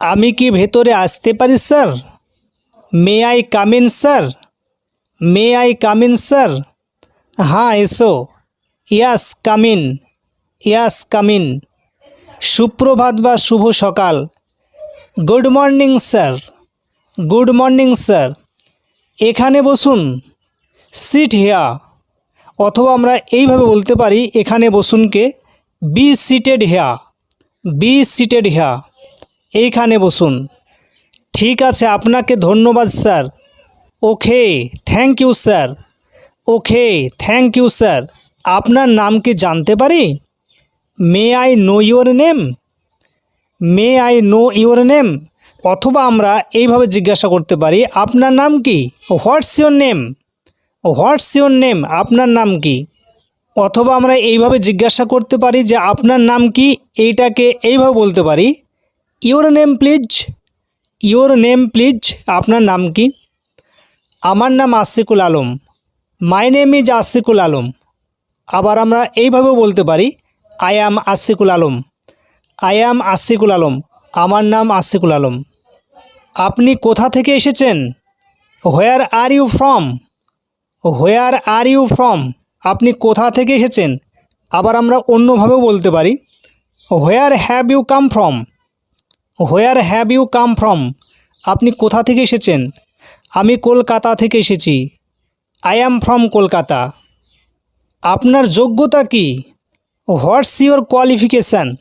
আমি কি ভেতরে আসতে পারি, sir? May I come in sir? May I come in sir? হ্যাঁ এসো। ইয়াস কামিন ইয়াস কামিন সুপ্রভাত বা শুভ সকাল। Good morning sir. Good morning sir. এখানে বসুন। সিট হেয়া অথবা আমরা এইভাবে বলতে পারি, এখানে বসুনকে be seated here be seated here এইখানে বসুন। ঠিক আছে, আপনাকে ধন্যবাদ, sir. Okay, thank you, sir. Okay, thank you, sir. আপনার নাম কি জানতে পারি? May I know your name? May I know your name? অথবা আমরা এইভাবে জিজ্ঞাসা করতে পারি, আপনার নাম কি? What's your name? What's your name? আপনার নাম কি? অথবা আমরা এইভাবে জিজ্ঞাসা করতে পারি যে আপনার নাম কি? এইটাকে এইভাবে বলতে পারি your name please your name please আপনার নাম কি আমার নাম Ashikul Alam my name is Ashikul Alam আবার আমরা এইভাবে বলতে পারি I am Ashikul Alam I am Ashikul Alam আমার নাম আশিকুল আলম আপনি কোথা থেকে এসেছেন where are you from where are you from আপনি কোথা থেকে এসেছেন আবার আমরা অন্যভাবেও বলতে পারি where have you come from where have you come from? আপনি কোথা থেকে এসেছেন? আমি কলকাতা থেকে এসেছি। I am from Kolkata. আপনার যোগ্যতা কি? What's your qualification?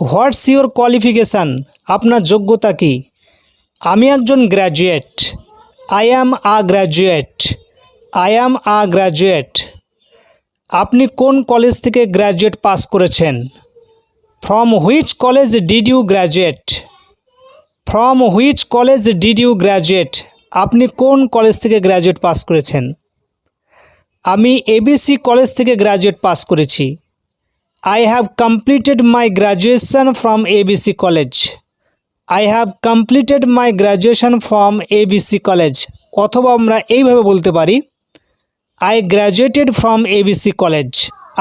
What's your qualification? আপনার যোগ্যতা কি? আমি একজন graduate. I am a graduate. I am a graduate. আপনি কোন কলেজ থেকে গ্র্যাজুয়েট পাস করেছেন? From which college did you graduate? From which college did you graduate আপনি কোন কলেজ থেকে গ্র্যাজুয়েট পাস করেছেন? আমি এবিসি কলেজ থেকে গ্র্যাজুয়েট পাস করেছি। I have completed my graduation from ABC college I have completed my graduation from ABC college অথবা আমরা এইভাবে বলতে পারি I graduated from ABC college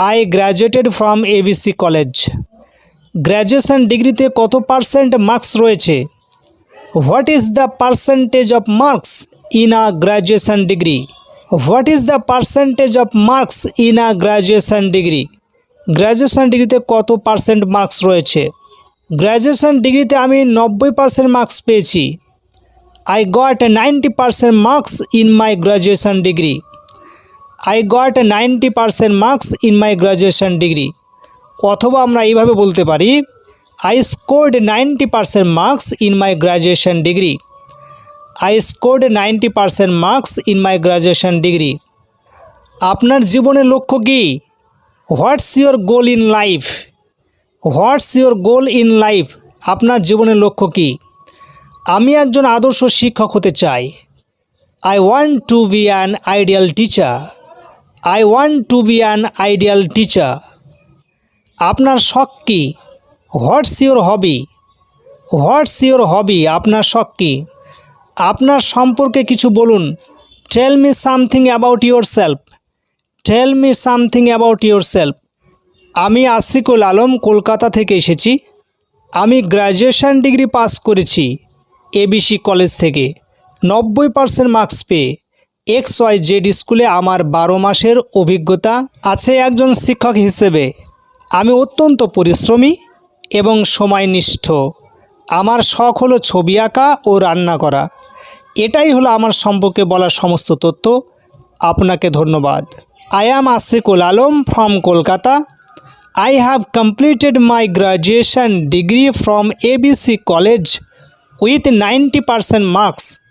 I graduated from ABC college graduation ডিগ্রিতে কত percent marks রয়েছে? What is the percentage of marks in a graduation degree what is the percentage of marks in a graduation degree graduation ডিগ্রিতে কত percent marks রয়েছে? Graduation ডিগ্রিতে আমি নব্বই percent marks পেয়েছি। I got ninety percent marks in my graduation degree I got ninety percent marks in my graduation degree অথবা আমরা এইভাবে বলতে পারি ninety percent marks in my graduation degree I scored ninety percent marks in my graduation degree আপনার জীবনের লক্ষ্য কী? What's your goal in life what's your goal in life আপনার জীবনের লক্ষ্য কী? আমি একজন আদর্শ শিক্ষক হতে চাই। I want to be an ideal teacher I want to be an ideal teacher আপনার শখ কী? What's your hobby what's your hobby আপনার শখ কী? আপনার সম্পর্কে কিছু বলুন। Tell me something about yourself tell me something about yourself আমি আশিকুল আলম কলকাতা থেকে এসেছি। আমি গ্র্যাজুয়েশন ডিগ্রি পাস করেছি এবিসি কলেজ থেকে। নব্বই পার্সেন্ট মার্কস পেয়ে এক্স ওয়াই জেড স্কুলে আমার বারো মাসের অভিজ্ঞতা আছে একজন শিক্ষক হিসেবে। আমি অত্যন্ত পরিশ্রমী। এবং সময়নিষ্ঠ। আমার শখ হলো ছবি আঁকা ও রান্না করা। এটাই হলো আমার সম্পর্কে বলার সমস্ত তথ্য। আপনাকে ধন্যবাদ। I am Ashikul Alam from Kolkata I have completed my graduation degree from ABC college with ninety percent marks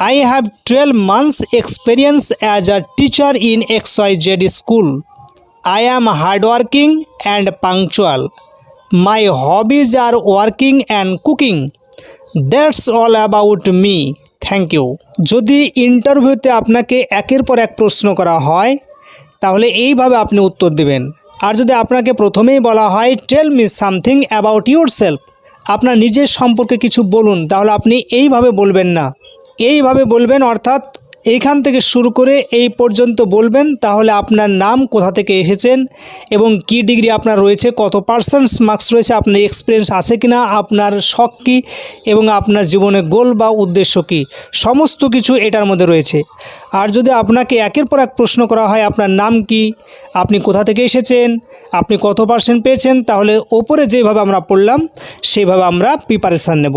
I have 12 months experience as a teacher in XYZ school. I am hardworking and punctual. My hobbies are working and cooking that's all about me thank you যদি ইন্টারভিউতে আপনাকে একের পর এক প্রশ্ন করা হয়, তাহলে এইভাবে আপনি উত্তর দেবেন। আর যদি আপনাকে প্রথমেই বলা হয় tell me something about yourself আপনার নিজের সম্পর্কে কিছু বলুন, তাহলে আপনি এইভাবে বলবেন না। এইভাবে বলবেন, অর্থাৎ এইখান থেকে শুরু করে এই পর্যন্ত বলবেন, তাহলে আপনার নাম কোথা থেকে এসেছেন এবং কি ডিগ্রি আপনার রয়েছে, কত পার্সেন্টস মার্কস রয়েছে, আপনার এক্সপিরিয়েন্স আছে কিনা, আপনার শখ কী এবং আপনার জীবনে গোল বা উদ্দেশ্য কী, সমস্ত কিছু এটার মধ্যে রয়েছে। আর যদি আপনাকে একের পর এক প্রশ্ন করা হয়, আপনার নাম কি, আপনি কোথা থেকে এসেছেন, আপনি কত পার্সেন্ট পেয়েছেন, তাহলে ওপরে যেভাবে আমরা পড়লাম সেইভাবে আমরা প্রিপারেশান নেব।